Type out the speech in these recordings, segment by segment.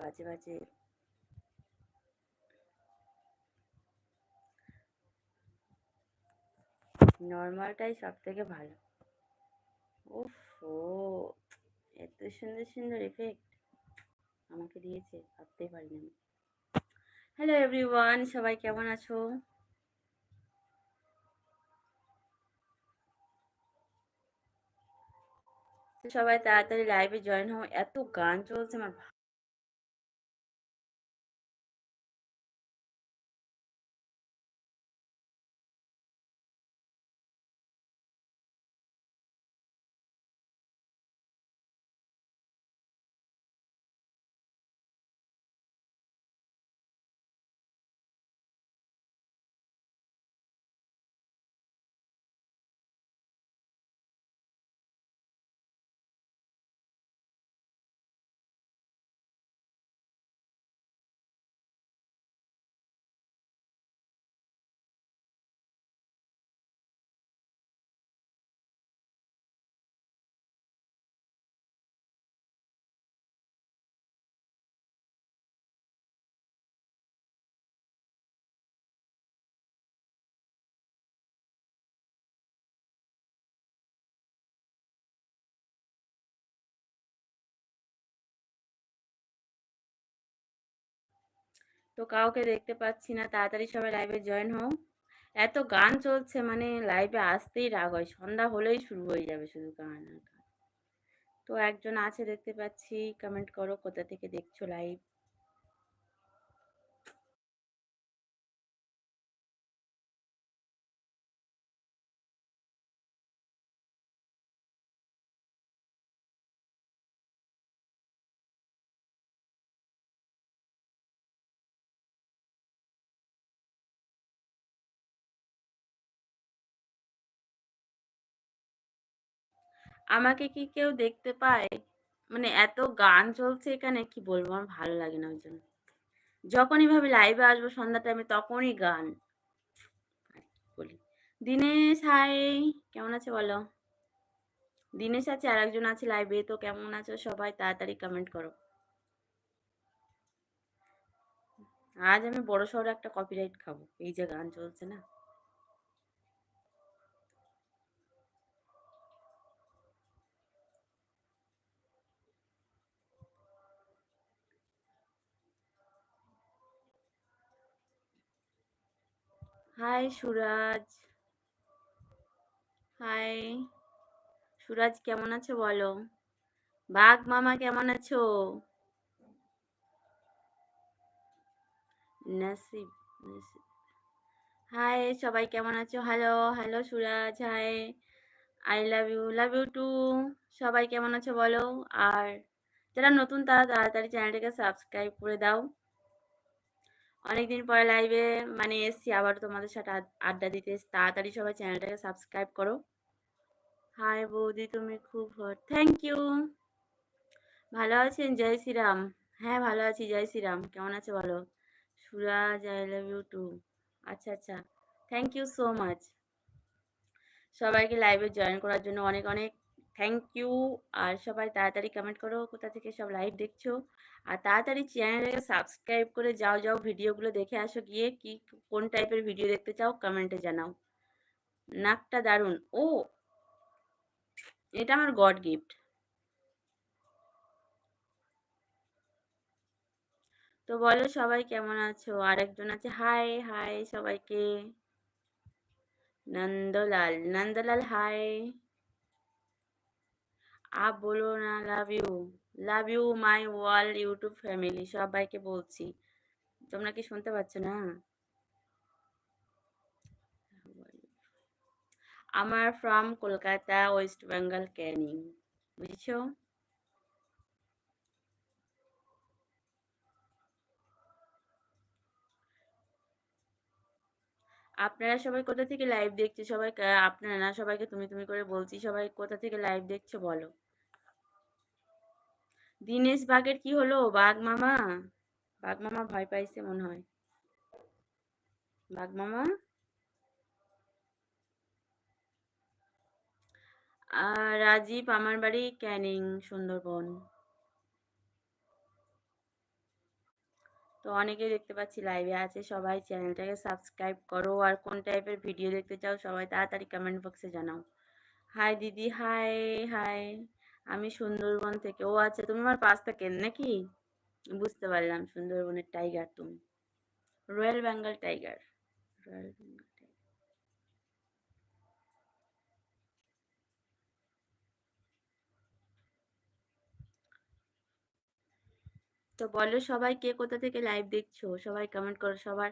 বাজে বাজে নর্মালটাই সব থেকে ভালো। উফ ও এত সুন্দর সুন্দর এফেক্ট আমাকে দিয়েছে ভাবতেই পারিনি হ্যালো এভরিওয়ান সবাই কেমন আছো? সবাই তাড়াতাড়ি লাইভে জয়েন হও। এত গান চলছে, আমার তো কাউকে দেখতে পাচ্ছি না, তাড়াতাড়ি সবাই লাইভে জয়েন হও। এত গান চলছে মানে লাইভে আসতেই রাগ হয়। সন্ধ্যা হলেই শুরু হয়ে যাবে শুধু গান আর গান। তো একজন আছে দেখতে পাচ্ছি কমেন্ট করো কোথা থেকে দেখছ লাইভ আমাকে কি কেউ দেখতে পায়? মানে এত গান চলছে এখানে, কি বলব? আমার ভালো লাগে না ওই জন্য যখনই ভাবি লাইভে আসব সন্ধ্যা টাইমে তখনই গান। বলি, দিনেশ হাই কেমন আছে বলো? দিনেশ আছে আর একজন আছে লাইভে তো কেমন আছো সবাই তাড়াতাড়ি কমেন্ট করো। আজ আমি বড় শহরে একটা কপিরাইট খাব। এই যে গান চলছে না? হাই সুরাজ হাই সুরাজ কেমন আছো বলো? বাঘ মামা, কেমন আছো? নাসিব হাই সবাই কেমন আছো? Hello hello Suraj hi I love you love you too সবাই কেমন আছো বলো? আর যারা নতুন, তারা তাড়াতাড়ি চ্যানেলটাকে সাবস্ক্রাইব করে দাও। অনেকদিন পরে লাইভে মানে এসছি, আবার তোমাদের সাথে আড্ডা দিতে তাড়াতাড়ি সবাই চ্যানেলটাকে সাবস্ক্রাইব করো। হাই বৌদি, তুমি খুব হট থ্যাংক ইউ ভালো আছেন? জয় শ্রীরাম। হ্যাঁ ভালো আছি, জয় শ্রীরাম। কেমন আছে বলো? Suraj I love you too আচ্ছা আচ্ছা। থ্যাংক ইউ সো মাচ সবাইকে লাইভে জয়েন করার জন্য অনেক অনেক থ্যাংক ইউ আর সবাই তাড়াতাড়ি কমেন্ট করো কোথা থেকে সব লাইভ দেখছ। আর তাড়াতাড়ি চ্যানেলটাকে সাবস্ক্রাইব করে যাও যাও ভিডিওগুলো দেখে আসো গিয়ে, কি, কোন টাইপের ভিডিও দেখতে চাও কমেন্টে জানাও। নাকটা দারুণ। ও, এটা আমার গড গিফট তো বলো সবাই কেমন আছো? আরেকজন আছে হাই হাই সবাইকে। নন্দলাল নন্দলাল হাই আপ বলো না love you love you my wall YouTube family সবাইকে বলছি। তোমরা কি শুনতে পাচ্ছ না? আমার ফ্রম কলকাতা ওয়েস্ট বেঙ্গল ক্যানিং বুঝছ? আপনারা সবাই কোথা থেকে লাইভ দেখছে? সবাই আপনারা না, সবাইকে তুমি তুমি করে বলছি, সবাই কোথা থেকে লাইভ দেখছ বলো। দিনেশ বাঘের কি হলো? বাঘ মামা? বাঘ মামা ভয় পাইছে মনে হয়। বাঘ মামা? রাজীব, আমার বাড়ি ক্যানিং, সুন্দরবন। তো অনেকেই দেখতে পাচ্ছি লাইভে আছে সবাই। চ্যানেলটাকে সাবস্ক্রাইব করো। আর কোন টাইপের ভিডিও দেখতে চাও সবাই তাড়াতাড়ি কমেন্ট বক্সে জানাও। হাই দিদি। হাই হাই আমি সুন্দরবন থেকে, ও আচ্ছা তুমি আমার পাশ থাকেন নাকি? বুঝতে পারলাম, সুন্দরবনের টাইগার তুমি। Royal Bengal tiger royal Bengal তো বলো সবাই কে কোথা থেকে লাইভ দেখছ? সবাই কমেন্ট করো, সবার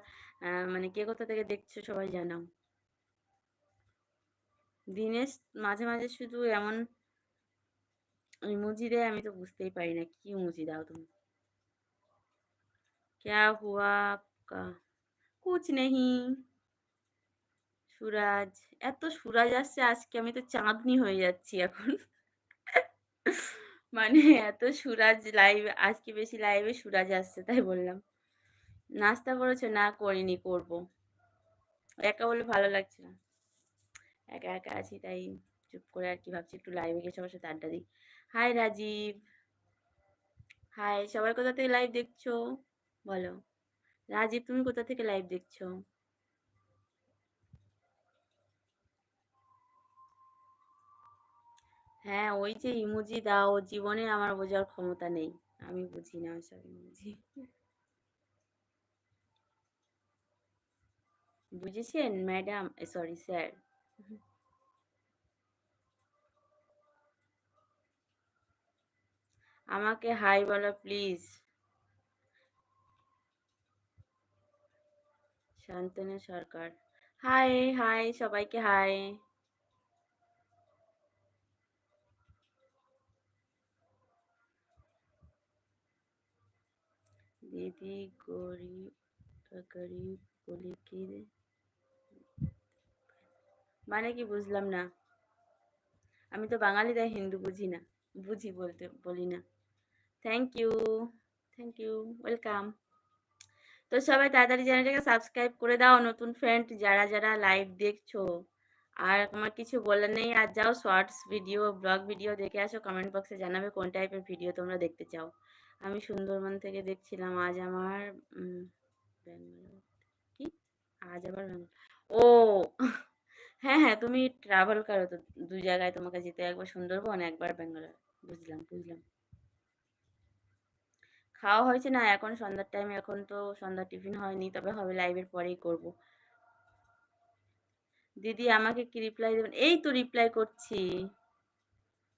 মানে কে কোথা থেকে দেখছ সবাই জানাও। দিনেশ, মাঝে মাঝে শুধু এমন ইমোজি দেয় আমি তো বুঝতেই পারি না কি ইমোজি দাও তুমি क्या हुआ आपका कुछ नहीं সুরাজ এত সুরাজ আসছে আজকে আমি তো চাঁদনি হয়ে যাচ্ছি এখন মানে এত সুরাজ লাইভ আজকে বেশি লাইভে সুরাজ আসছে তাই বললাম নাস্তা করেছো না করিনি করব একা বলে ভালো লাগছে না একা একা আছি তাই চুপ করে আর কি ভাবছি একটু লাইভে গিয়ে সবার সাথে আড্ডা দিই হাই রাজীব হাই সবাই কোথা থেকে লাইভ দেখছ? বলো। রাজীব তুমি কোথা থেকে লাইভ দেখছ? হ্যাঁ ওই যে ইমোজি দাও, জীবনে আমার বোঝার ক্ষমতা নেই। আমি বুঝি না ওইসব ইমোজি। বুঝেছেন ম্যাডাম সরি স্যার আমাকে হাই বলো, please. Shantanu Sarkar. Hi hi, সবাইকে হাই। দিদি গরিব গরিব বলে কি মানে কি বুঝলাম না। আমি তো বাঙালি, তাই হিন্দু বুঝি না, বুঝি বলতে, বলি না। Thank you thank you welcome তো সবাই তাড়াতাড়ি চ্যানেলটাকে সাবস্ক্রাইব করে দাও, নতুন ফ্রেন্ড যারা যারা লাইভ দেখছ। আর আমার কিছু বলার নেই, আর যাও শর্টস ভিডিও ব্লগ ভিডিও দেখে আসো কমেন্ট বক্সে জানাবে কোন টাইপের ভিডিও তোমরা দেখতে চাও। আমি সুন্দরবন থেকে দেখছিলাম, আজ আমার কি? আজ আবার ও! হ্যাঁ হ্যাঁ তুমি ট্রাভেল করো তো, দু জায়গায় তোমাকে যেতে একবার সুন্দরবন, একবার ব্যাঙ্গালোর বুঝলাম বুঝলাম। খাওয়া হয়েছে না এখন সন্ধ্যার টাইমে এখন তো সন্ধ্যার টিফিন হয়নি, তবে হবে লাইভের পরেই করব। দিদি আমাকে কি রিপ্লাই দেবেন? এই তো রিপ্লাই করছি।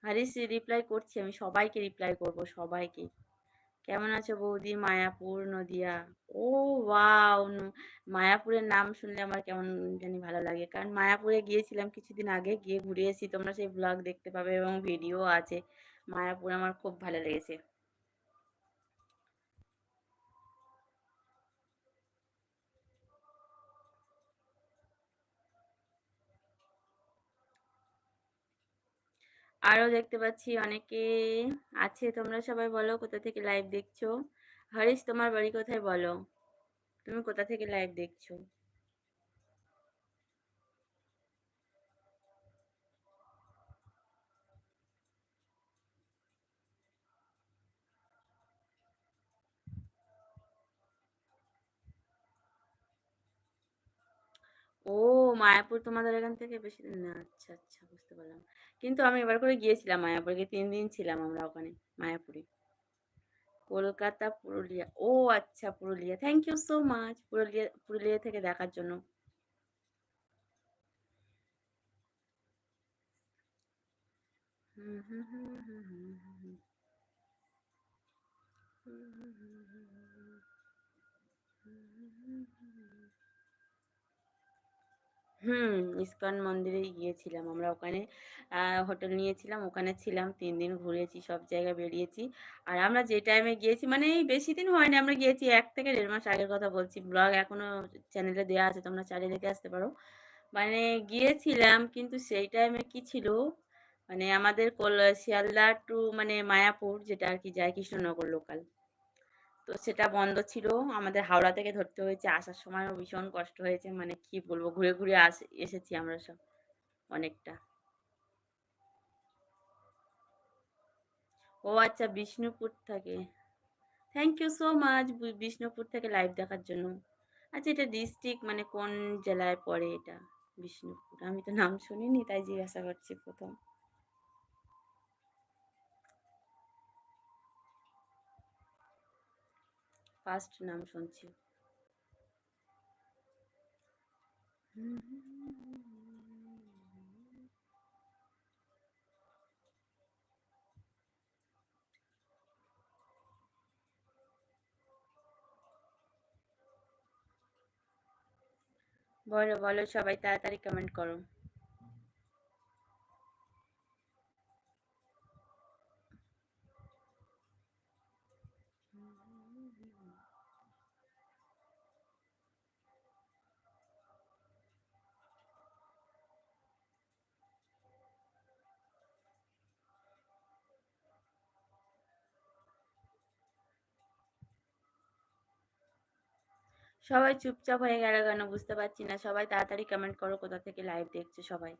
হারিস রিপ্লাই করছি, আমি সবাইকে রিপ্লাই করব, সবাইকে। কেমন আছো বৌদি? মায়াপুর, নদিয়া। ও ওয়াও মায়াপুরের নাম শুনলে আমার কেমন জানি ভালো লাগে। কারণ মায়াপুরে গিয়েছিলাম কিছুদিন আগে, গিয়ে ঘুরে এসেছি, তোমরা সেই ব্লগ দেখতে পাবে এবং ভিডিও আছে। মায়াপুর আমার খুব ভালো লেগেছে। আরও দেখতে পাচ্ছি অনেকে আছে। তোমরা সবাই বলো কোথা থেকে লাইভ দেখছ? হরিশ, তোমার বাড়ি কোথায় বলো? তুমি কোথা থেকে লাইভ দেখছ? ও মায়াপুর তোমাদের এখান থেকে বেশি দিন না আচ্ছা আচ্ছা বুঝতে পারলাম কিন্তু আমি এবার করে গিয়েছিলাম মায়াপুরে তিন দিন ছিলাম আমরা ওখানে মায়াপুরে কলকাতা পুরুলিয়া ও আচ্ছা Purulia thank you so much Purulia Purulia থেকে দেখার জন্য হুম হুম হুম হুম হুম হুম হুম ইস্কন মন্দিরে গিয়েছিলাম আমরা ওখানে। হোটেল নিয়েছিলাম, ওখানে ছিলাম, তিন দিন ঘুরেছি, সব জায়গায় বেরিয়েছি। আর আমরা যে টাইমে গিয়েছি মানে বেশি দিন হয়নি, আমরা গিয়েছি এক থেকে দেড় মাস আগের কথা বলছি। ব্লগ এখনও চ্যানেলে দেওয়া আছে, তোমরা চালিয়ে দেখে আসতে পারো। মানে গিয়েছিলাম, কিন্তু সেই টাইমে কি ছিল? মানে আমাদের কল, শিয়ালদা টু মানে মায়াপুর, যেটা আর কি যায় কৃষ্ণনগর লোকাল তো সেটা বন্ধ ছিল। আমাদের হাওড়া থেকে ধরতে হয়েছে, আসার সময়ও ভীষণ কষ্ট হয়েছে মানে কি বলব, ঘুরে ঘুরে আস, এসেছি আমরা সব অনেকটা। ও আচ্ছা বিষ্ণুপুর থেকে। Thank you so much Bishnupur থেকে লাইভ দেখার জন্য। আচ্ছা এটা ডিস্ট্রিক্ট মানে কোন জেলায় পড়ে এটা? বিষ্ণুপুর, আমি তো নাম শুনিনি, তাই জিজ্ঞাসা করছি প্রথম। ফার্স্ট নাম শুনছি। বলো বলো সবাই তাড়াতাড়ি কমেন্ট করো। সবাই চুপচাপ হয়ে গেল কেন বুঝতে পারছি না। সবাই তাড়াতাড়ি কমেন্ট করো কোথা থেকে লাইভ দেখছ সবাই।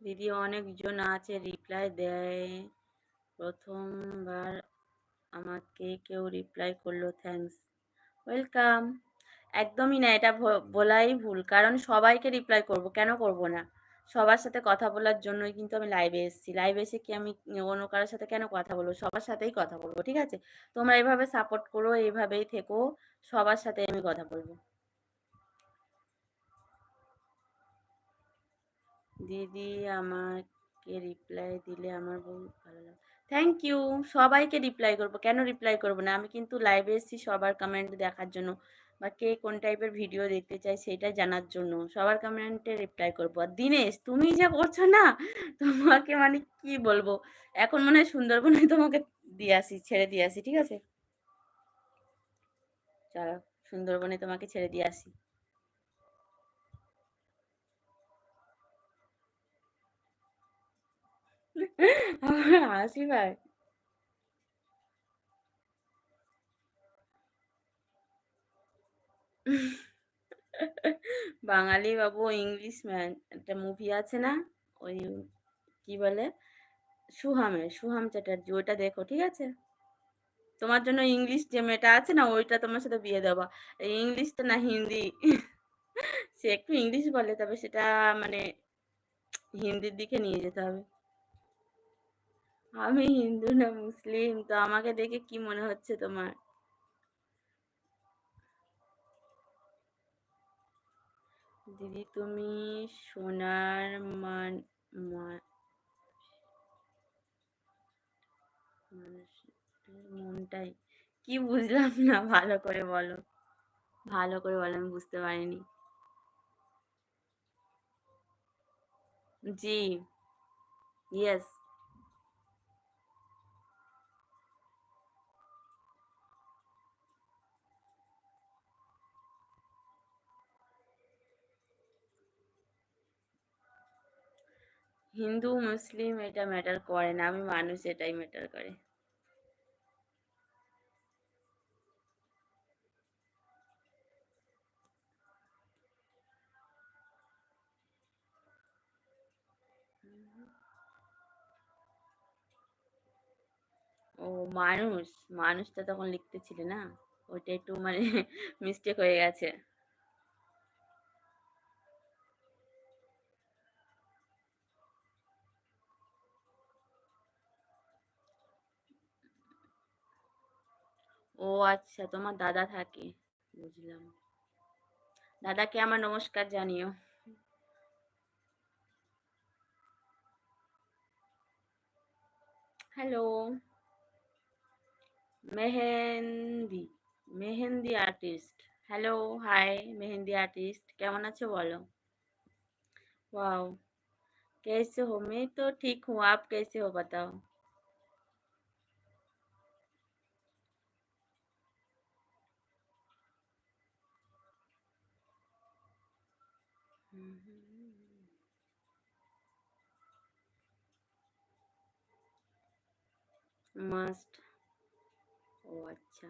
দিদি অনেকজন আছে রিপ্লাই দেয়। প্রথমবার আমাকে কেউ রিপ্লাই করল থ্যাঙ্কস ওয়েলকাম একদমই না, এটা বলাই ভুল। কারণ সবাইকে রিপ্লাই করব, কেন করব না? সবার সাথে কথা বলার জন্যই কিন্তু আমি লাইভে এসেছি। লাইভে এসে কি আমি অন্য কারোর সাথে কেন কথা বলব? সবার সাথেই কথা বলব, ঠিক আছে? তোমরা এভাবে সাপোর্ট করো এইভাবেই থেকো, সবার সাথে আমি কথা বলব। দিদি আমাকে রিপ্লাই দিলে আমার বহু ভালো লাগে। থ্যাংক ইউ সবাইকে রিপ্লাই করব। কেন রিপ্লাই করব না? আমি কিন্তু লাইভে এসেছি সবার কমেন্ট দেখার জন্য। বা কে কোন টাইপের ভিডিও দেখতে চাই সেটা জানার জন্য সবার কমেন্টে রিপ্লাই করব। আর দিনেশ, তুমি যা করছ না, তোমাকে মানে কি বলব? এখন মনে হয় সুন্দরবনে তোমাকে দিয়ে আসি, ছেড়ে দিয়ে আসি, ঠিক আছে? চলো, সুন্দরবনে তোমাকে ছেড়ে দিয়ে আসি। হাসি পায়। বাঙালি বাবু ইংলিশ ম্যান, একটা মুভি আছে না? ওই কি বলে? সুহামের সুহাম চ্যাটার্জি, ওইটা দেখো, ঠিক আছে? তোমার জন্য ইংলিশ যে মেয়েটা আছে না, ওইটা তোমার সাথে বিয়ে দেওয়া। ইংলিশটা না হিন্দি? সে একটু ইংলিশ বলে, তবে সেটা মানে হিন্দির দিকে নিয়ে যেতে হবে। আমি হিন্দু না, মুসলিম, তো আমাকে দেখে কি মনে হচ্ছে তোমার? দিদি, তুমি সোনার মান মনটাই। কি বুঝলাম না, ভালো করে বলো। ভালো করে বলো, আমি বুঝতে পারিনি। জি ইয়েস হিন্দু, মুসলিম এটা ম্যাটার করে না, আমি মানুষ এটাই ম্যাটার করে। ও মানুষ, মানুষটা তখন লিখতেছিলে না? ওইটা একটু মানে মিস্টেক হয়ে গেছে। ও আচ্ছা তোমার দাদা থাকে বুঝলাম দাদাকে আমার নমস্কার জানিও hello mehendi mehendi artist hello hi mehendi artist কেমন আছো বলো वाओ कैसे हो मैं तो ठीक हूँ आप कैसे हो बताओ मस्ट। ओ, अच्छा।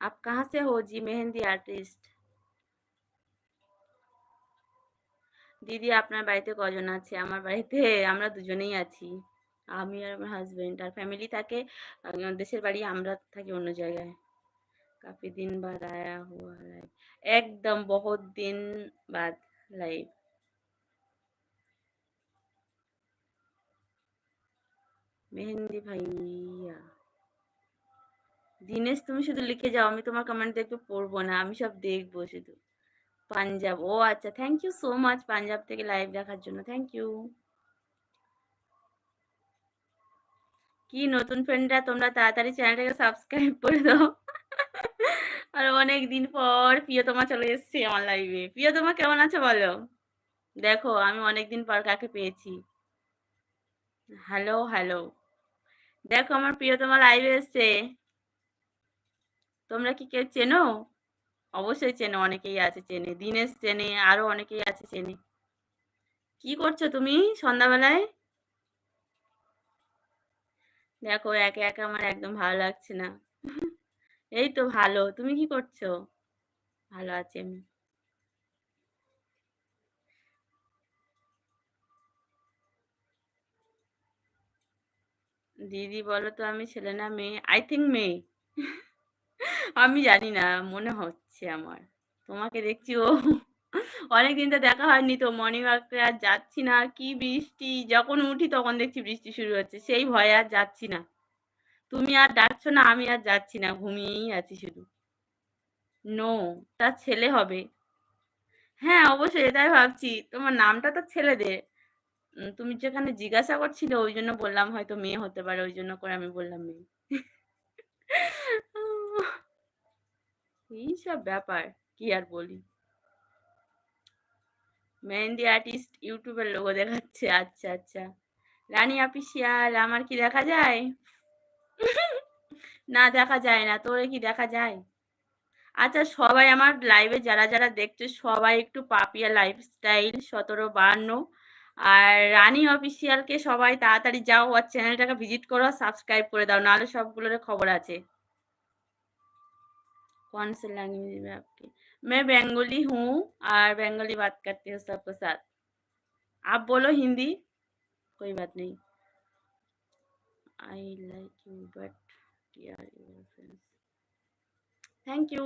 आप कहाँ से हो जी, मेहंदी आर्टिस्ट দিদি আপনার বাড়িতে কজন আছে আমার বাড়িতে আমরা দুজনেই আছি আমি আর আমার হাজবেন্ড আর ফ্যামিলি থাকে দেশের বাড়ি আমরা থাকি অন্য জায়গায় কাফি দিন বাদ আয়া হুয়া লাইভ একদম বহুত দিন বাদ লাইভ মেহেন্দি ভাইয়া। দিনেশ, তুমি শুধু লিখে যাও, আমি তোমার কমেন্ট দেখতে পড়ব না, আমি সব দেখব শুধু। পাঞ্জাব, ও আচ্ছা thank you so much Punjab থেকে লাইভ দেখার জন্য থ্যাংক ইউ কি নতুন ফ্রেন্ডরা তোমরা তাড়াতাড়ি চ্যানেলটাকে সাবস্ক্রাইব করে দাও। আর অনেক দিন পর প্রিয়তমা চলে এসেছে আমার লাইভে প্রিয়তমা, কেমন আছে বলো? দেখো, আমি অনেক দিন পর কাকে পেয়েছি। হ্যালো হ্যালো দেখো আমার প্রিয়তমা লাইভে এসছে। তোমরা কি কেউ চেনো? অবশ্যই চেনে, অনেকেই আছে চেনে। দিনেশ চেনে, আরও অনেকেই আছে চেনে। কি করছ তুমি সন্ধ্যাবেলায়? দেখো, একে একে আমার একদম ভালো লাগছে না। এই তো ভালো, তুমি কি করছ? ভালো আছি আমি। দিদি বলো তো আমি ছেলে না, মেয়ে। আই থিঙ্ক মেয়ে। আমি জানি না, মনে হচ্ছে আমার। তোমাকে দেখছি, ও অনেকদিন তো দেখা হয়নি তো মর্নিং ওয়াকে আর যাচ্ছি না। কি বৃষ্টি? যখন উঠি তখন দেখছি বৃষ্টি শুরু হচ্ছে। সেই ভয়ে আর যাচ্ছি না। তুমি আর ডাকছো না, আমি আর যাচ্ছি না, ঘুমিয়েই আছি শুধু। নো তার ছেলে হবে। হ্যাঁ অবশ্যই এটাই ভাবছি। তোমার নামটা তো ছেলে ছেলেদের। তুমি যেখানে জিজ্ঞাসা করছিলে ওই জন্য বললাম, হয়তো মেয়ে হতে পারে ওই জন্য করে আমি বললাম মেয়ে। এইসব ব্যাপার, কি আর বলি? মেহেন্দি আর্টিস্ট ইউটিউবের লোগো দেখাচ্ছে আচ্ছা আচ্ছা। রানী অফিসিয়াল আমার কি দেখা যায়? না, দেখা যায় না, তোরে কি দেখা যায়? আচ্ছা সবাই আমার লাইভে যারা যারা দেখছে, সবাই একটু পাপিয়া লাইফস্টাইল সতেরো বান্ন আর রানী অফিসিয়ালকে সবাই তাড়াতাড়ি যাও আর চ্যানেলটাকে ভিজিট করো সাবস্ক্রাইব করে দাও নাহলে সবগুলোর খবর আছে कौन से लैंग्वेज में आपकी मैं बंगाली हूँ और बंगाली बात करती हूँ सबके साथ आप बोलो हिंदी कोई बात नहीं I like you but thank you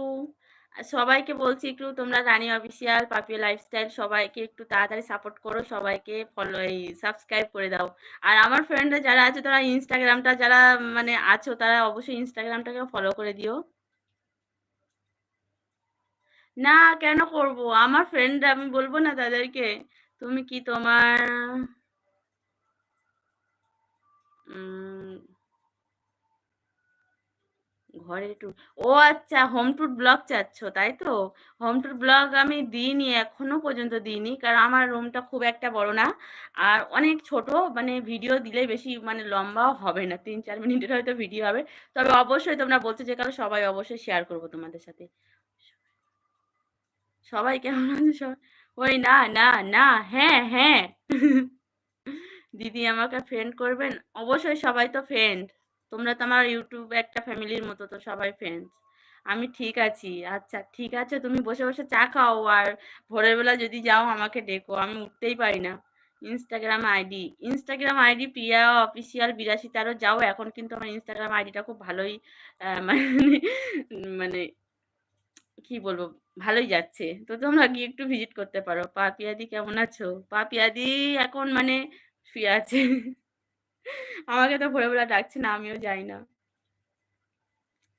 সবাইকে বলছি একটু, তোমরা রানী অফিসিয়াল, পাপিয়া লাইফস্টাইল সবাইকে একটু তাড়াতাড়ি সাপোর্ট করো, সবাইকে ফলো এই সাবস্ক্রাইব করে দাও। আর আমার ফ্রেন্ডরা যারা আছে, তারা ইনস্টাগ্রামটা যারা মানে আছো, তারা অবশ্যই ইনস্টাগ্রামটাকে ফলো করে দিও। না, কেন করব? আমার ফ্রেন্ড আমি বলব না তাদেরকে। তুমি কি তোমার ঘরের ট্যুর ও আচ্ছা হোম ট্যুর ব্লগ চাচ্ছ, তাই তো? হোম ট্যুর ব্লগ আমি দিইনি, এখনও পর্যন্ত দিইনি, কারণ আমার রুমটা খুব একটা বড় না। আর অনেক ছোট মানে ভিডিও দিলে বেশি মানে লম্বাও হবে না, তিন চার মিনিটের হয়তো ভিডিও হবে। তবে অবশ্যই তোমরা বলতে যে কারও, সবাই অবশ্যই শেয়ার করব তোমাদের সাথে। সবাই কেমন আছে? সবাই ওই না না না হ্যাঁ হ্যাঁ। দিদি আমাকে ফ্রেন্ড করবেন, অবশ্যই সবাই তো ফ্রেন্ড তোমরা তো আমার ইউটিউব একটা ফ্যামিলির মতো, তো সবাই ফ্রেন্ডস আমি ঠিক আছি। আচ্ছা ঠিক আছে, তুমি বসে বসে চা খাও আর ভোরের বেলা যদি যাও আমাকে ডেকো, আমি উঠতেই পারি না। Instagram ID Instagram ID Priya official বিরাশি তেরো যাও, এখন কিন্তু আমার ইনস্টাগ্রাম আইডিটা খুব ভালোই মানে মানে কি বলব, ভালোই যাচ্ছে। তো তোমরা গিয়ে একটু ভিজিট করতে পারো। পাপিয়াদি কেমন আছো? পাপিয়াদি এখন মানে শুয়ে আছে। আমাকে তো ভোরবেলা ডাকছে না, আমিও যাই না।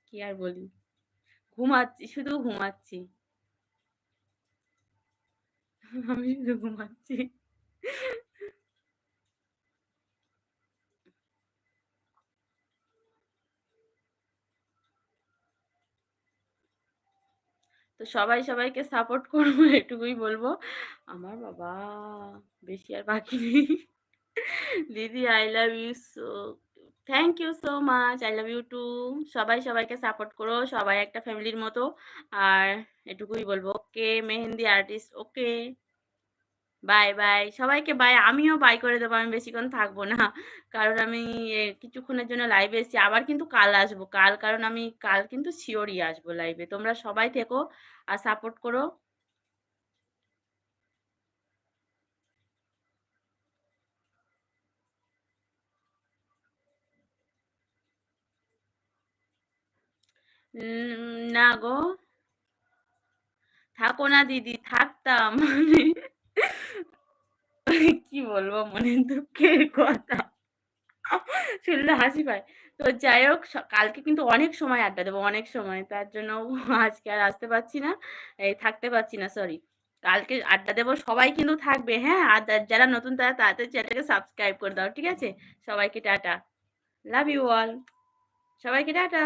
কি আর বলি? ঘুমাচ্ছি, শুধু ঘুমাচ্ছি। আমি শুধু ঘুমাচ্ছি। তো সবাই সবাইকে সাপোর্ট করব, এটুকুই বলব। আমার বাবা, বেশি আর বাকি নেই। দিদি I love you so thank you so much I love you too সবাই সবাইকে সাপোর্ট করো, সবাই একটা ফ্যামিলির মতো। আর এটুকুই বলব, okay, mehndi artist okay. Bye bye সবাইকে বাই আমিও বাই করে দেবো, আমি বেশিক্ষণ থাকব না। কারণ আমি কিছুক্ষণের জন্য লাইভে এসেছি। আবার কিন্তু কাল আসব, কাল। কারণ আমি, কাল কিন্তু শিওরই আসব লাইভে তোমরা সবাই থেকো আর সাপোর্ট করো। না গো। থাকো না দিদি, থাকতাম। মানে কি বলব মনের দুঃখের কথা। শুনলে হাসি পায়। তো যাই হোক কালকে কিন্তু অনেক সময় আড্ডা দেবো, অনেক সময়। তার জন্য আজকে আর আসতে পারছি না। এই থাকতে পারছি না সরি। কালকে আড্ডা দেবো সবাই কিন্তু থাকবে, হ্যাঁ? আর যারা নতুন তারা তাড়াতাড়ি চ্যানেলটাকে সাবস্ক্রাইব করে দাও। ঠিক আছে? সবাইকে টাটা। Love you all. সবাইকে টাটা।